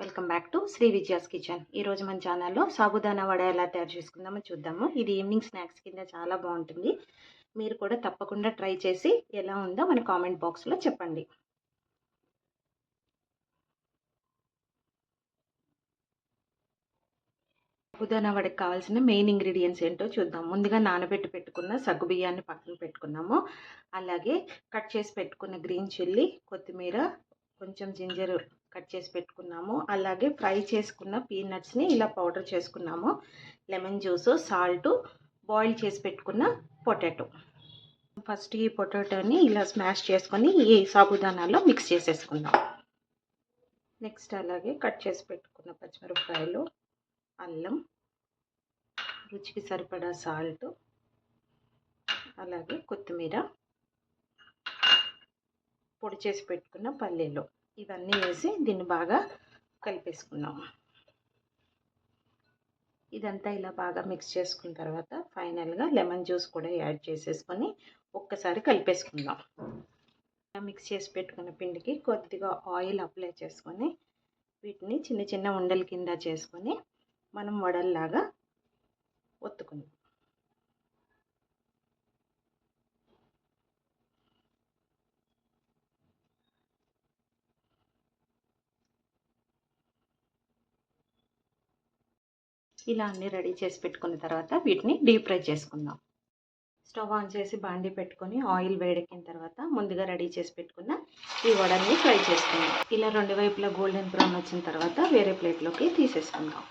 Welcome back to Sri Vijaya's kitchen. ఈరోజు మన ఛానల్లో సాబుదానా వడ ఎలా తయారు చేసుకుందామో చూద్దాము. ఇది ఈవినింగ్ స్నాక్స్ కింద చాలా బాగుంటుంది. మీరు కూడా తప్పకుండా ట్రై చేసి ఎలా ఉందో మన కామెంట్ బాక్స్లో చెప్పండి. సాబుదానా వడకి కావాల్సిన మెయిన్ ఇంగ్రీడియంట్స్ ఏంటో చూద్దాం. ముందుగా నానబెట్టి పెట్టుకున్న సగ్గు బియ్యాన్ని పక్కన పెట్టుకున్నాము. అలాగే కట్ చేసి పెట్టుకున్న గ్రీన్ చిల్లీ కొత్తిమీర కొంచెం జింజర్ కట్ చేసి పెట్టుకున్నాము. అలాగే ఫ్రై చేసుకున్న పీనట్స్ని ఇలా పౌడర్ చేసుకున్నాము. లెమన్ జ్యూస్ సాల్ట్ బాయిల్ చేసి పెట్టుకున్న పొటాటో. ఫస్ట్ ఈ పొటాటోని ఇలా స్మాష్ చేసుకొని ఈ సాబుదానాల్లో మిక్స్ చేసేసుకుందాం. నెక్స్ట్ అలాగే కట్ చేసి పెట్టుకున్న పచ్చిమిరపకాయలు అల్లం రుచికి సరిపడా సాల్ట్ అలాగే కొత్తిమీర పొడి చేసి పెట్టుకున్న పల్లీలు. ఇవన్నీ వేసి దీన్ని బాగా కలిపేసుకున్నాం ఇదంతా ఇలా బాగా మిక్స్ చేసుకున్న తర్వాత ఫైనల్గా లెమన్ జ్యూస్ కూడా యాడ్ చేసేసుకొని ఒక్కసారి కలిపేసుకుందాం. మిక్స్ చేసి పెట్టుకున్న పిండికి కొద్దిగా ఆయిల్ అప్లై చేసుకొని వీటిని చిన్న చిన్న ఉండల కింద చేసుకొని మనం వడల్లాగా ఒత్తుకుందాం. ఇలా అన్నీ రెడీ చేసి పెట్టుకున్న తర్వాత వీటిని డీప్ ఫ్రై చేసుకుందాం. స్టవ్ ఆన్ చేసి బాండి పెట్టుకొని ఆయిల్ వేడెక్కిన తర్వాత ముందుగా రెడీ చేసి పెట్టుకున్న ఈ వడల్ని ఫ్రై చేసుకుందాం. ఇలా రెండు వైపులా గోల్డెన్ బ్రౌన్ వచ్చిన తర్వాత వేరే ప్లేట్లోకి తీసేసుకుందాం.